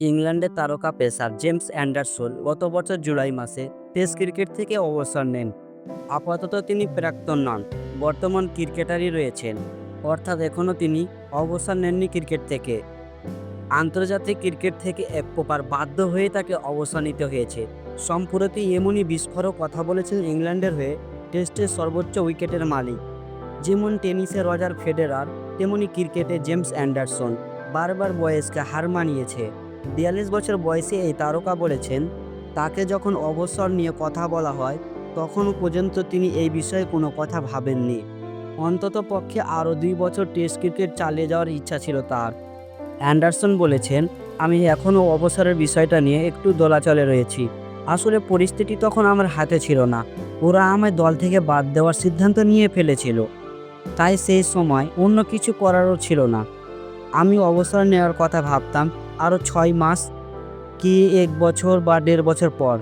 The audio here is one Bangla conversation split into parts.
ইংল্যান্ডের তারকা পেসার জেমস অ্যান্ডারসন গত বছর জুলাই মাসে টেস্ট ক্রিকেট থেকে অবসর নেন। আপাতত তিনি প্রাক্তন নন বর্তমান ক্রিকেটারই রয়েছেন। অর্থাৎ এখনও তিনি অবসর নেননি ক্রিকেট থেকে। আন্তর্জাতিক ক্রিকেট থেকে এক প্রকার বাধ্য হয়ে তাকে অবসর নিতে হয়েছে। সম্প্রতি এমনই বিস্ফোরক কথা বলেছেন ইংল্যান্ডের হয়ে টেস্টের সর্বোচ্চ উইকেটের মালিক। যেমন টেনিসে রজার ফেডেরার তেমনি ক্রিকেটে জেমস অ্যান্ডারসন। বারবার বয়সকে হার মানিয়েছে। বিয়াল্লিশ বছর বয়সে এই তারকা বলেছেন, তাকে যখন অবসর নিয়ে কথা বলা হয়, তখনও পর্যন্ত তিনি এই বিষয়ে কোনো কথা ভাবেননি। অন্তত পক্ষে আরও দুই বছর টেস্ট ক্রিকেট চালিয়ে যাওয়ার ইচ্ছা ছিল তার। অ্যান্ডারসন বলেছেন, আমি এখনও অবসরের বিষয়টা নিয়ে একটু দোলাচলে রয়েছি। আসলে পরিস্থিতি তখন আমার হাতে ছিল না। ওরা আমায় দল থেকে বাদ দেওয়ার সিদ্ধান্ত নিয়ে ফেলেছিল। তাই সেই সময় অন্য কিছু করারও ছিল না। আমি অবসর নেওয়ার কথা ভাবতাম আরও ছয় মাস কি এক বছর বা দেড় বছর পর।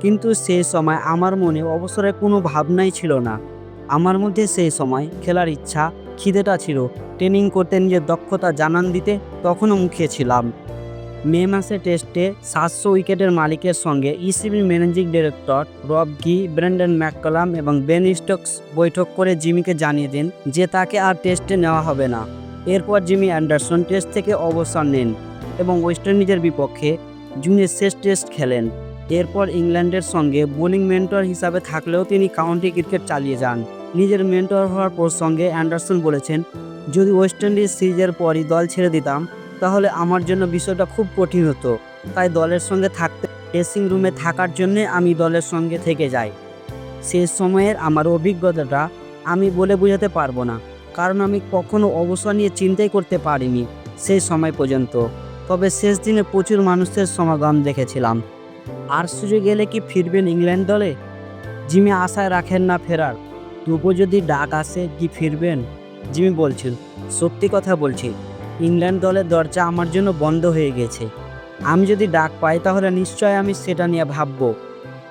কিন্তু সেই সময় আমার মনে অবসরের কোনো ভাবনাই ছিল না। আমার মধ্যে সেই সময় খেলার ইচ্ছা, খিদেটা ছিল। ট্রেনিং করতে নিজের দক্ষতা জানান দিতে তখনও মুখিয়ে ছিলাম। মে মাসে টেস্টে সাতশো উইকেটের মালিকের সঙ্গে ইসিবির managing director Rob Key, Brendon McCullum এবং বেন স্টোকস বৈঠক করে জিমিকে জানিয়ে দেন যে তাকে আর টেস্টে নেওয়া হবে না। এরপর জিমি অ্যান্ডারসন টেস্ট থেকে অবসর নেন। এবং ওয়েস্ট ইন্ডিজের বিপক্ষে জুনের শেষ টেস্ট খেলেন। এরপর ইংল্যান্ডের সঙ্গে বোলিং মেন্টর হিসাবে থাকলেও তিনি কাউন্টি ক্রিকেট চালিয়ে যান। নিজের মেন্টর হওয়ার প্রসঙ্গে অ্যান্ডারসন বলেছেন, যদি ওয়েস্ট ইন্ডিজ সিরিজের পরই দল ছেড়ে দিতাম, তাহলে আমার জন্য বিষয়টা খুব কঠিন হতো। তাই দলের সঙ্গে থাকতে, ড্রেসিং রুমে থাকার জন্যে আমি দলের সঙ্গে থেকে যাই। শেষ সময়ের আমার অভিজ্ঞতাটা আমি বলে বোঝাতে পারব না, কারণ আমি কখনো অবসর নিয়ে চিন্তাই করতে পারিনি সেই সময় পর্যন্ত। তবে শেষ দিনে প্রচুর মানুষের সমাগম দেখেছিলাম। আর সুযোগ গেলে কি ফিরবেন ইংল্যান্ড দলে? জিমি আশায় রাখেন না ফেরার। তবুও যদি ডাক আসে, কি ফিরবেন? জিমি বলছিল, সত্যি কথা বলছি, ইংল্যান্ড দলের দরজা আমার জন্য বন্ধ হয়ে গেছে। আমি যদি ডাক পাই তাহলে নিশ্চয় আমি সেটা নিয়ে ভাববো।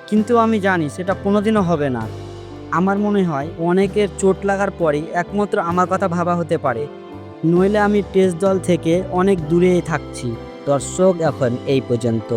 কিন্তু আমি জানি সেটা কোনোদিনও হবে না। আমার মনে হয় অনেকের চোট লাগার পরেই একমাত্র আমার কথা ভাবা হতে পারে। নইলে আমি টেস্ট দল থেকে অনেক দূরে থাকছি। দর্শক এখন এই পর্যন্ত।